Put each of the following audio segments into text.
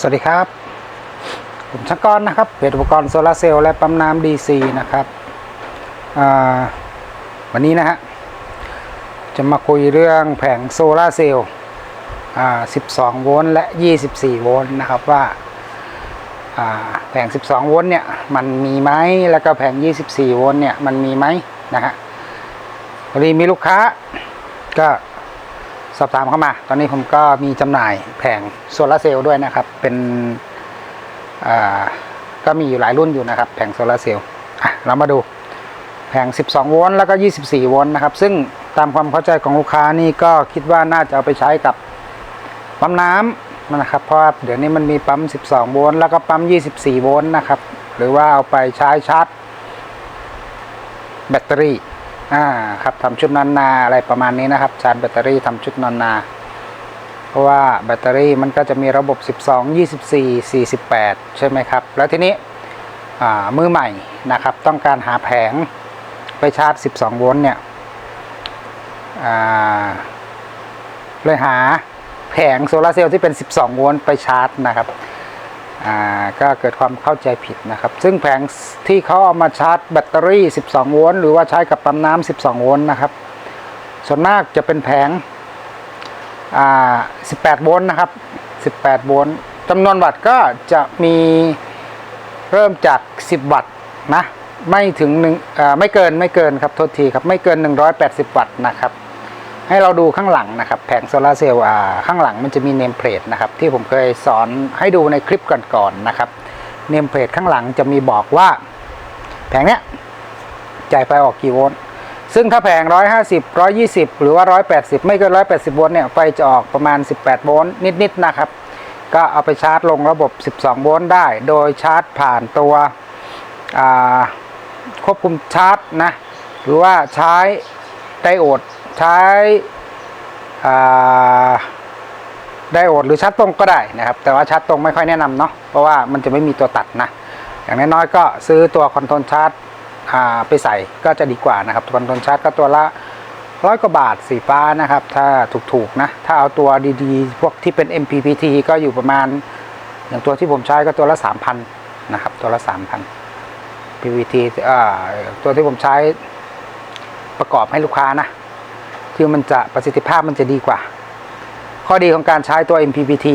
สวัสดีครับ ผมชักกรนะครับเพจอุปกรณ์โซลาร์เซลล์และปั๊มน้ำดีซีนะครับวันนี้นะฮะจะมาคุยเรื่องแผงโซลาร์เซลล์12 โวลต์และ 24 โวลต์นะครับว่าอ่าแผง 12 โวลต์เนี่ยมันมีไหมแล้วก็แผง 24 โวลต์เนี่ยมันมีไหมนะฮะพอดีมีลูกค้าก็ สอบถามเข้ามา ตอนนี้ผมก็มีจำหน่ายแผงโซลาร์เซลล์ด้วยนะครับ เป็นก็มีอยู่หลายรุ่นอยู่นะครับ แผงโซลาร์เซลล์เรามาดูแผง 12 โวลต์แล้วก็ 24 โวลต์นะครับ ซึ่งตามความเข้าใจของลูกค้านี่ก็คิดว่าน่าจะเอาไปใช้กับปั๊มน้ำนะครับ เพราะเดี๋ยวนี้มันมีปั๊ม 12 โวลต์แล้วก็ปั๊ม 24 โวลต์นะครับ หรือว่าเอาไปใช้ชาร์จแบตเตอรี่ อ่าครับทำชุดนอนนาอะไรประมาณนี้นะครับชาร์จแบตเตอรี่ทำชุดนอนนา เพราะว่าแบตเตอรี่มันก็จะมีระบบ 12 24 48 ใช่ไหมครับ แล้วทีนี้อ่ามือใหม่นะครับ ต้องการหาแผงไปชาร์จ 12 โวลต์เนี่ยอ่าเลยหาแผงโซลาเซลล์ที่เป็น 12 โวลต์ไปชาร์จนะครับ ก็เกิดความเข้าใจผิดนะครับ ซึ่งแผงที่เขาเอามาชาร์จแบตเตอรี่ 12 โวลต์หรือว่าใช้กับปั๊มน้ำ 12 โวลต์นะครับ ส่วนมากจะเป็นแผงอ่า18 โวลต์นะครับ 18 โวลต์จำนวนวัตต์ก็จะมีเริ่มจาก 10 วัตต์นะ ไม่ถึงหนึ่งเอ่อไม่เกินไม่เกินครับโทษทีครับ ไม่เกิน 180 วัตต์นะครับ ให้เราดูข้างหลังนะครับ แผงโซลาเซลล์ข้างหลังมันจะมีเนมเพลทนะครับ ที่ผมเคยสอนให้ดูในคลิปก่อนๆนะครับเนมเพลทข้างหลังจะมีบอกว่า แผงเนี้ยจ่ายไฟออกกี่โวลต์ซึ่งถ้าแผง 150 120 หรือว่า 180 ไม่เกิน 180 โวลต์เนี่ยไฟจะออกประมาณ 18 โวลต์นิดๆนะครับ ก็เอาไปชาร์จลงระบบ 12 โวลต์ได้ โดยชาร์จผ่านตัวควบคุมชาร์จนะหรือว่าใช้ไดโอด ใช้ไดโอดหรือชาร์จตรงก็ได้นะครับ แต่ว่าชาร์จตรงไม่ค่อยแนะนำเนาะเพราะว่ามันจะไม่มีตัวตัดนะ อย่างน้อยๆก็ซื้อตัวคอนโทรลชาร์จไปใส่ก็จะดีกว่านะครับคอนโทรลชาร์จก็ตัวละร้อยกว่าบาทสีฟ้านะครับ ถ้าถูกๆนะ ถ้าเอาตัวดีๆ พวกที่เป็น MPPT ก็อยู่ประมาณ อย่างตัวที่ผมใช้ก็ตัวละ 3,000 นะครับ ตัวละ 3,000 PVT ตัวที่ผมใช้ประกอบให้ลูกค้านะ คือมันจะประสิทธิภาพมันจะดีกว่า ข้อดีของการใช้ตัว MPPT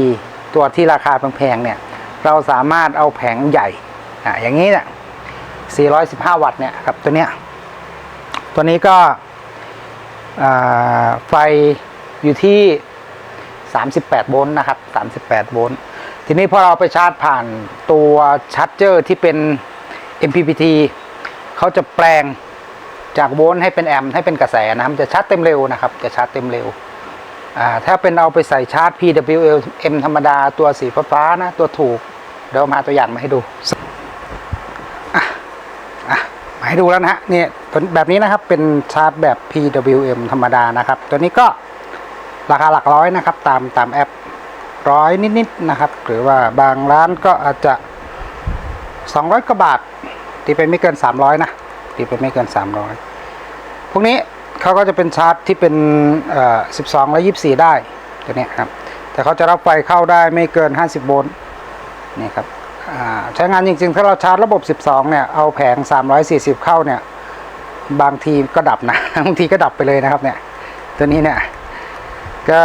ตัวที่ราคาแพงๆเนี่ย เราสามารถเอาแผงใหญ่อะอย่างนี้เนี่ย 415 วัตต์เนี่ยครับตัวเนี้ย ตัวนี้ก็ไฟอยู่ที่ 38 โวลต์นะครับ 38 โวลต์ ทีนี้พอเราไปชาร์จผ่านตัวชาร์จเจอร์ที่เป็น MPPT เขาจะแปลง จากโวลต์ให้เป็นแอมป์ให้เป็นกระแสนะครับจะชาร์จเต็มเร็วนะครับ จะชาร์จเต็มเร็วถ้าเป็นเอาไปใส่ชาร์จ PWM ธรรมดาตัวสีฟ้านะ ตัวถูก เดี๋ยวมาตัวอย่างมาให้ดูมาให้ดูแล้วนะฮะเนี่ยแบบนี้นะครับเป็นชาร์จแบบ PWM ธรรมดานะครับ ตัวนี้ก็ราคาหลักร้อยนะครับ ตามตามแอปร้อยนิดๆนะครับ หรือว่าบางร้านก็อาจจะ 200กว่าบาทตีไปไม่เกิน 300 นะ ตีไปไม่เกิน 300 พวกนี้เขาก็จะเป็นชาร์จที่เป็นเอ่อ12 และ 24 ได้ตัวนี้ครับ แต่เขาจะรับไฟเข้าได้ไม่เกิน 50 โวลต์นี่ครับใช้งานจริงๆ ถ้าเราชาร์จระบบ 12 เนี่ย เอาแผง 340 เข้าเนี่ย บางทีก็ดับนะ บางทีก็ดับไปเลยนะครับเนี่ย ตัวนี้เนี่ย ก็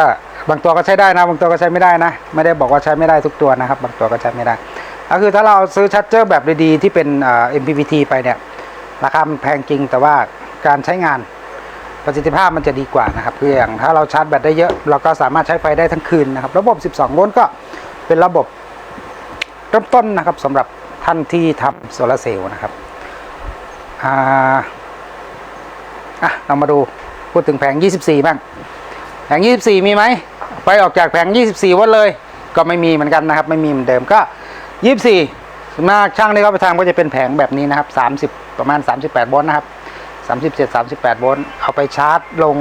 บางตัวก็ใช้ได้นะ บางตัวก็ใช้ไม่ได้นะ ไม่ได้บอกว่าใช้ไม่ได้ทุกตัวนะครับ บางตัวก็ใช้ไม่ได้ ก็คือถ้าเราซื้อชาร์จเจอร์แบบดีๆที่เป็นเอ่อ MPPT ไปเนี่ย ราคามันแพงจริงแต่ว่าการใช้งานประสิทธิภาพมันจะดีกว่านะครับคืออย่างถ้าเราชาร์จแบตได้เยอะ เราก็สามารถใช้ไฟได้ทั้งคืนนะครับ ระบบ 12 โวลต์ก็เป็นระบบเริ่มต้นนะครับสำหรับท่านที่ทำโซลาร์เซลล์นะครับอ่าอะเรามาดูพูดถึงแผง 24 บ้าง แผง 24 มีไหมไฟออกจากแผง 24 วัตต์เลย ก็ไม่มีเหมือนกันนะครับ ไม่มีเหมือนเดิมก็ 24 ส่วนมากช่างที่เขาไปทำก็จะเป็นแผงแบบนี้นะครับ 30 ประมาณ 38โวลต์นะครับ 37 38โวลต์เอาไปชาร์จลง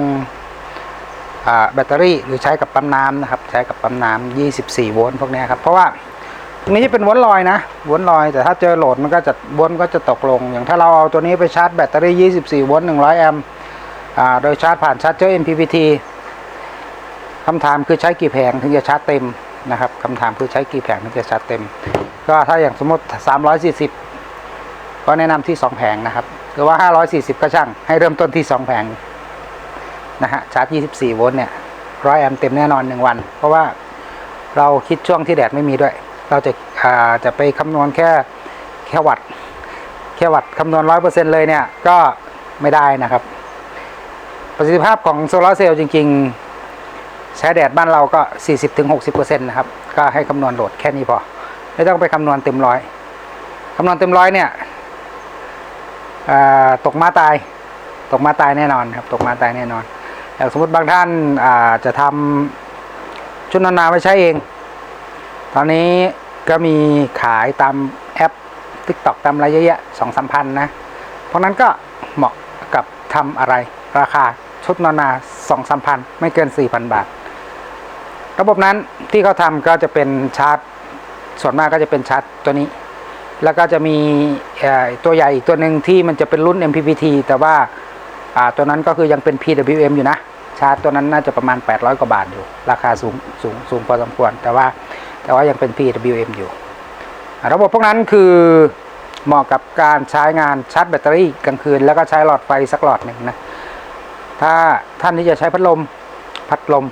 แบตเตอรี่หรือใช้กับปั๊มน้ำนะครับ ใช้กับปั๊มน้ำ24โวลต์พวกนี้ครับ เพราะว่าพวกนี้จะเป็นวลลอยนะวลลอย แต่ถ้าเจอโหลดมันก็จะวลก็จะตกลง อย่างถ้าเราเอาตัวนี้ไปชาร์จแบตเตอรี่ 24โวลต์100 แอมป์โดยชาร์จผ่านชาร์จเจอร์ MPPT คำถามคือใช้กี่แผงถึงจะชาร์จเต็ม นะครับคำถามคือใช้กี่แผงถึงจะชาร์จเต็ม ก็ถ้าอย่างสมมติ 340 ก็แนะนำที่ 2 แผงนะครับหรือว่า 540 ก็ช่าง ให้เริ่มต้นที่ 2 แผงนะฮะชาร์จ 24 โวลต์เนี่ย 100 แอมป์เต็มแน่นอน 1 วัน เพราะว่าเราคิดช่วงที่แดดไม่มีด้วย เราจะาจะไปคำนวณแค่แค่วัตต์แค่วัตต์คำนวณ 100%เลยเนี่ย ก็ไม่ได้นะครับ ประสิทธิภาพของโซลาร์เซลล์จริง ๆ ใช้แดดบ้านเราก็ 40-60%นะครับ ก็ให้คำนวณโหลดแค่นี้พอ ไม่ต้องไปคำนวณเต็มร้อยคำนวณเต็มร้อยเนี่ยตกมาตาย ตกมาตายแน่นอนครับ ตกมาตายแน่นอน อย่างสมมติบางท่านอาจะทำชุดนอนนาไว้ใช้เอง ตอนนี้ก็มีขายตามแอป TikTok ตามอะไรเยอะแยะสองสามพันนะ เพราะนั้นก็เหมาะกับทำอะไรราคาชุดนอนนาสองสามพันไม่เกินสี่พันบาท ระบบนั้นที่เขาทำก็จะเป็นชาร์จ ส่วนมากก็จะเป็นชาร์จตัวนี้ แล้วก็จะมีตัวใหญ่อีกตัวหนึ่งที่มันจะเป็นรุ่น MPPT แต่ว่าตัวนั้นก็คือยังเป็น PWM อยู่นะ ชาร์จตัวนั้นน่าจะประมาณ 800 กว่าบาทอยู่ ราคาสูงสูงสูงพอสมควร แต่ว่าแต่ว่ายังเป็น PWM อยู่ ระบบพวกนั้นคือเหมาะกับการใช้งานชาร์จแบตเตอรี่กลางคืน แล้วก็ใช้หลอดไฟสักหลอดหนึ่งนะ ถ้าท่านที่จะใช้พัดลมพัดลม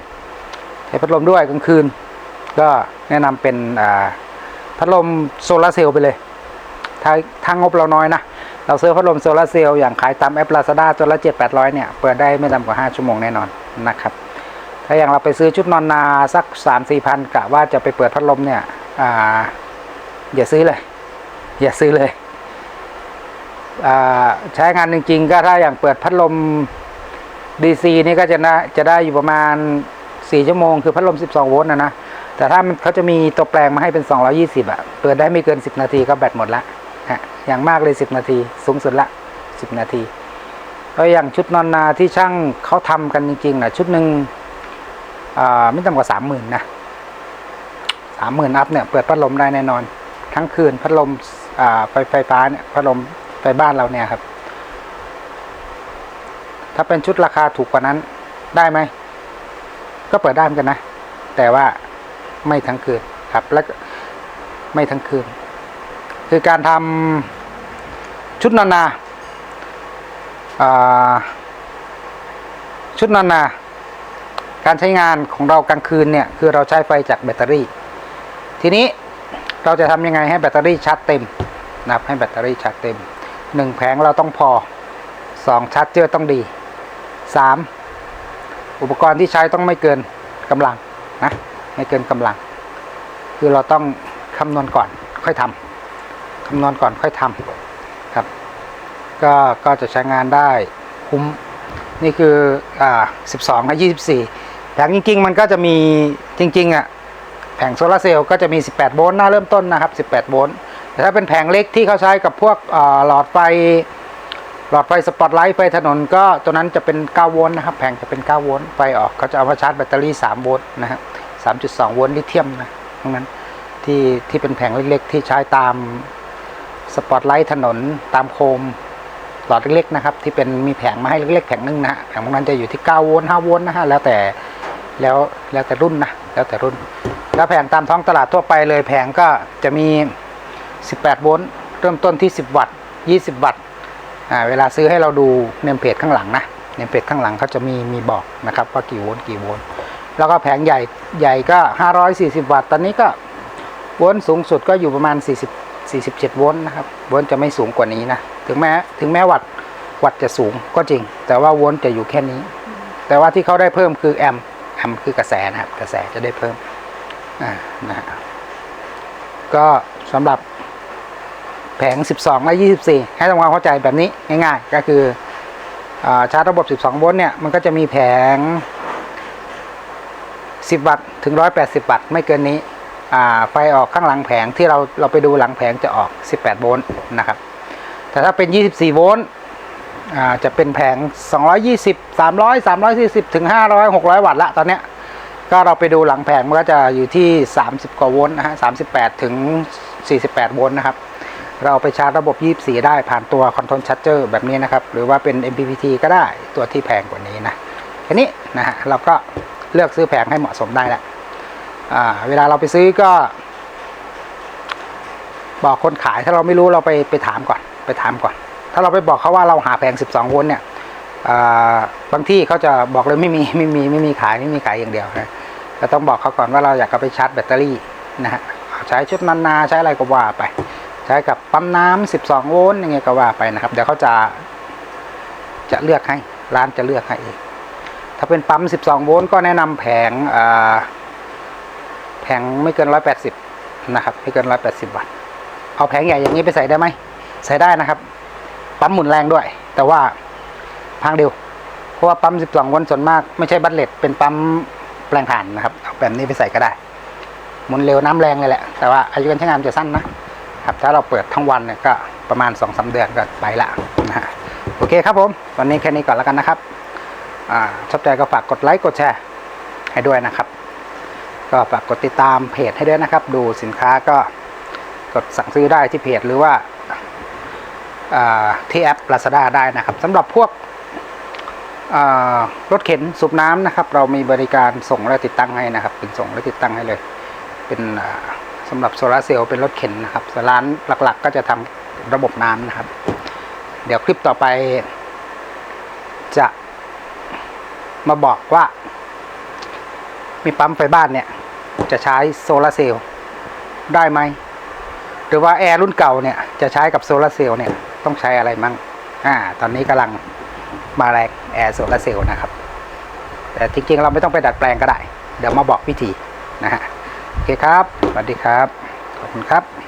ช้พัดลมด้วยกลางคืน ก็แนะนำเป็นพัดลมโซลาร์เซลล์ไปเลยถ้าถ้างบเราน้อยนะ เราซื้อพัดลมโซลาร์เซลล์อย่างขายตามแอป Lazada ตัวละ 7 8 0 0 เนี่ย เปิดได้ไม่ต่ำกว่า 5 ชั่วโมงแน่นอนนะครับ ถ้าอย่างเราไปซื้อชุดนอนนาสัก 3 4พันกะว่าจะไปเปิดพัดลมเนี่ยอ่าอย่าซื้อเลย อย่าซื้อเลย ใช้งานจริงๆ ก็ถ้าอย่างเปิดพัดลม DC นี่ก็จะนะจะได้อยู่ประมาณ 4 ชั่วโมงคือพัดลม 12 โวลต์นะนะ แต่ถ้ามันเขาจะมีตัวแปลงมาให้เป็น 220อะเปิดได้ไม่เกิน 10 นาทีก็แบตหมดละฮะอย่างมากเลย 10 นาที สูงสุดละ 10 นาทีแล้วอย่างชุดนอนนาที่ช่างเขาทำกันจริงๆนะชุดหนึ่งอ่าไม่ต่ำกว่า 30,000นะ30,000อัพเนี่ยเปิดพัดลมได้แน่นอน ทั้งคืนพัดลมอ่าไฟไฟฟ้าเนี่ยพัดลมไฟบ้านเราเนี่ยครับ ถ้าเป็นชุดราคาถูกกว่านั้นได้ไหม ก็เปิดได้เหมือนกันนะ แต่ว่าไม่ทั้งคืนครับแล้วก็ไม่ทั้งคืน คือการทำชุดนอนาชุดนอนา การใช้งานของเรากลางคืนเนี่ย คือเราใช้ไฟจากแบตเตอรี่ ทีนี้เราจะทำยังไงให้แบตเตอรี่ชาร์จเต็มนะครับให้แบตเตอรี่ชาร์จเต็มหนึ่งแผงเราต้องพอสองชาร์จเจอร์ต้องดีสาม อุปกรณ์ที่ใช้ต้องไม่เกินกำลังนะไม่เกินกำลัง คือเราต้องคำนวณก่อนค่อยทำคำนวณก่อนค่อยทำครับ ก็ก็จะใช้งานได้คุ้มนี่คืออ่า12กับ24แผงจริงๆ มันก็จะมีจริงๆอะแผงโซลาร์เซลล์ก็จะมี 18 โวลต์หน้าเริ่มต้นนะครับ 18 โวลต์แต่ถ้าเป็นแผงเล็กที่เขาใช้กับพวกอ่าหลอดไฟ หลอดไฟสปอตไลท์ไฟถนนก็ตัวนั้นจะเป็น 9 โวลต์นะครับ แผงจะเป็น 9 โวลต์ไฟออกเขาจะเอามาชาร์จแบตเตอรี่ 3 โวลต์นะฮะ3.2 โวลต์ลิเธียมนะตรงนั้นที่ที่เป็นแผงเล็กๆ ที่ใช้ตามสปอตไลท์ถนนตามโคมหลอดเล็กๆนะครับที่เป็นมีแผงมาให้เล็กๆแผงหนึงนะแผงพวกนั้นจะอยู่ที่ 9 โวลต์ 5 โวลต์นะฮะแล้วแต่แล้วแล้วแต่รุ่นนะแล้วแต่รุ่น แล้วแผงตามท้องตลาดทั่วไปเลยแผงก็จะมี 18 โวลต์เริ่มต้นที่ 10 วัตต์ 20 วัตต์ เวลาซื้อให้เราดูเนมเพจข้างหลังนะเนมเพจข้างหลังเขาจะมีมีบอกนะครับว่ากี่โวลต์กี่โวลต์แล้วก็แผงใหญ่ใหญ่ก็ 540 วัตต์ตอนนี้ก็โวลต์สูงสุดก็อยู่ประมาณ 40 47 โวลต์นะครับโวลต์จะไม่สูงกว่านี้นะถึงแม้ถึงแม้วัตต์วัตต์จะสูงก็จริง แต่ว่าโวลต์จะอยู่แค่นี้ แต่ว่าที่เขาได้เพิ่มคือแอมแอมคือกระแสนะครับกระแสจะได้เพิ่มอ่านะฮะก็สำหรับ ผง 12 และ 24 ให้ทำความเข้าใจแบบนี้ง่ายๆ ก็คืออชาร์จระบบ 12 โวลต์เนี่ย มันก็จะมีแผง 10 วัตต์ถึง 180 วัตต์ไม่เกินนี้ ไฟออกข้างหลังแผงที่เราเราไปดูหลังแผงจะออก 18 โวลต์นะครับ แต่ถ้าเป็น 24 โวลต์จะเป็นแผง 220 300 340 ถึง 500 600 วัตต์ละตอนเนี้ยก็เราไปดูหลังแผงมันก็จะอยู่ที่ 30 กว่าโวลต์นะฮะ38 ถึง 48 โวลต์นะครับ เราเอาไปชาร์จระบบ 24 ได้ผ่านตัวคอนโทรลชัตเจอร์แบบนี้นะครับ หรือว่าเป็น MPPT ก็ได้ตัวที่แพงกว่านี้นะแค่นี้นะฮะเราก็เลือกซื้อแผงให้เหมาะสมได้แหล้วอ่าเวลาเราไปซื้อก็ บอกคนขายถ้าเราไม่รู้เราไปไปถามก่อนไปถามก่อน ถ้าเราไปบอกเขาว่าเราหาแผง 12 โวลต์เนี่ยบางที่เขาจะบอกเลยไม่มีไม่มีไม่มีขายไม่มีขายอย่างเดียวนะก็ต้องบอกเขาก่อนว่าเราอยากเอาไปชาร์จแบตเตอรี่นะฮะใช้ชุดนานาใช้อะไรก็ว่าไป ใช้กับปั๊มน้ำ12 โวลต์อย่างเงี้ยก็ว่าไปนะครับ เดี๋ยวเขาจะจะเลือกให้ร้านจะเลือกให้เองถ้าเป็นปั๊ม 12 โวลต์ก็แนะนำแผงแผงไม่เกิน 180 นะครับ ไม่เกิน 180 วัตต์เอาแผงใหญ่อย่างนี้ไปใส่ได้ไหมใส่ได้นะครับ ปั๊มหมุนแรงด้วย แต่ว่าพังเดียวเพราะว่าปั๊ม 12 โวลต์ส่วนมากไม่ใช่บัตเลตเป็นปั๊มแปลงถ่านนะครับเอาแบบนี้ไปใส่ก็ได้หมุนเร็วน้ำแรงเลยแหละแต่ว่าอายุการใช้งานจะสั้นนะ ครับถ้าเราเปิดทั้งวันเนี่ยก็ประมาณ2อสเดือนก็ไปละนะฮะโอเคครับผมวันนี้แค่นี้ก่อนแล้วกันนะครับอชอบใจก็ฝากกดไลค์กดแชร์ให้ด้วยนะครับ ก็ฝากกดติดตามเพจให้ด้วยนะครับ ดูสินค้าก็กดสั่งซื้อได้ที่เพจหรือว่าที่แอป Lazada ได้นะครับสำหรับพวกรถเข็นสูบน้ำนะครับ เรามีบริการส่งและติดตั้งให้นะครับ เป็นส่งและติดตั้งให้เลย เป็น สำหรับโซลาร์เซลล์เป็นรถเข็นนะครับส่วนร้านหลักๆ ก็จะทำระบบน้ำนะครับ เดี๋ยวคลิปต่อไป จะมาบอกว่า มีปั๊มไฟบ้านเนี่ย จะใช้โซลาร์เซลล์ได้ไหม หรือว่าแอร์รุ่นเก่าเนี่ย จะใช้กับโซลาร์เซลล์เนี่ย ต้องใช้อะไรมั่งอ่า ตอนนี้กำลังมาแรงแอร์โซลาร์เซลล์นะครับ แต่จริงๆเราไม่ต้องไปดัดแปลงก็ได้ เดี๋ยวมาบอกวิธีนะฮะ โอเคครับ วัสดีครับ ขอบคุณครับ